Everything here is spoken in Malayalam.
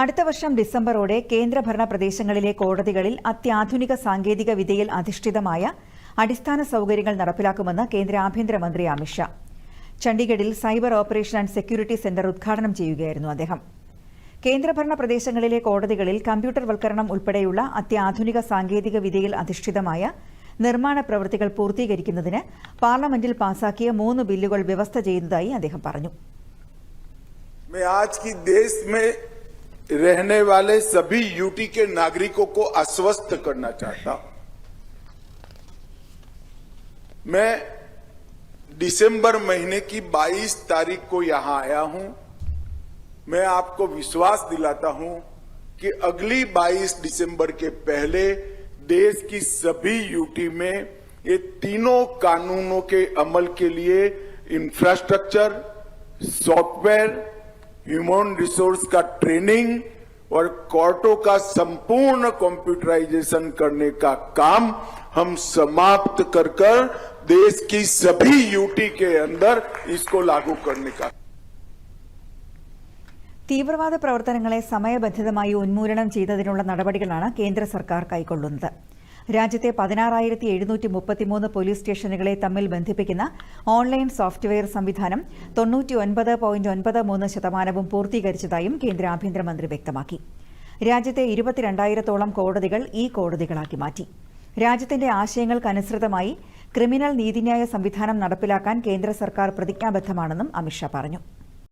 അടുത്ത വർഷം ഡിസംബറോടെ കേന്ദ്രഭരണ പ്രദേശങ്ങളിലെ കോടതികളിൽ അത്യാധുനിക സാങ്കേതിക വിദ്യയിൽ അധിഷ്ഠിതമായ അടിസ്ഥാന സൗകര്യങ്ങൾ നടപ്പിലാക്കുമെന്ന് കേന്ദ്ര ആഭ്യന്തരമന്ത്രി Amit Shah ചണ്ഡീഗഡിൽ cyber operation and security centre ഉദ്ഘാടനം ചെയ്യുകയായിരുന്നു അദ്ദേഹം. കേന്ദ്രഭരണ പ്രദേശങ്ങളിലെ കോടതികളിൽ കമ്പ്യൂട്ടർവൽക്കരണം ഉൾപ്പെടെയുള്ള അത്യാധുനിക സാങ്കേതിക വിദ്യയിൽ അധിഷ്ഠിതമായ നിർമ്മാണ പ്രവൃത്തികൾ പൂർത്തീകരിക്കുന്നതിന് പാർലമെന്റിൽ പാസാക്കിയ മൂന്ന് ബില്ലുകൾ വ്യവസ്ഥ ചെയ്യുന്നതായി അദ്ദേഹം പറഞ്ഞു. रहने वाले सभी यूटी के नागरिकों को आश्वस्त करना चाहता हूँ। मैं दिसंबर महीने की 22 तारीख को यहाँ आया हूँ। मैं आपको विश्वास दिलाता हूँ कि अगली 22 दिसंबर के पहले देश की सभी यूटी में ये तीनों कानूनों के अमल के लिए इंफ्रास्ट्रक्चर सॉफ्टवेयर ह्यूमन रिसोर्स का ट्रेनिंग और कोर्टों का संपूर्ण कंप्यूटराइजेशन करने का काम हम समाप्त कर कर देश की सभी यूटी के अंदर इसको लागू करने का തീവ്രവാദ പ്രവർത്തനങ്ങളെ സമയബന്ധിതമായി ഉന്മൂലനം ചെയ്തതിനുള്ള നടപടികളാണ് കേന്ദ്ര സർക്കാർ കൈക്കൊള്ളുന്നത് രാജ്യത്തെ പതിനാറായിരത്തി എഴുന്നൂറ്റി മുപ്പത്തിമൂന്ന് പോലീസ് സ്റ്റേഷനുകളെ തമ്മിൽ ബന്ധിപ്പിക്കുന്ന ഓൺലൈൻ സോഫ്റ്റ്വെയർ സംവിധാനം തൊണ്ണൂറ്റി ഒൻപത് പോയിന്റ് ഒൻപത് മൂന്ന് ശതമാനവും പൂർത്തീകരിച്ചതായും കേന്ദ്ര ആഭ്യന്തരമന്ത്രി വ്യക്തമാക്കി. രാജ്യത്തെ ഇരുപത്തിരണ്ടായിരത്തോളം കോടതികൾ ഈ കോടതികളാക്കി മാറ്റി. രാജ്യത്തിന്റെ ആശയങ്ങൾക്കനുസൃതമായി ക്രിമിനൽ നീതിന്യായ സംവിധാനം നടപ്പിലാക്കാൻ കേന്ദ്ര സർക്കാർ പ്രതിജ്ഞാബദ്ധമാണെന്നും അമിത്ഷാ പറഞ്ഞു.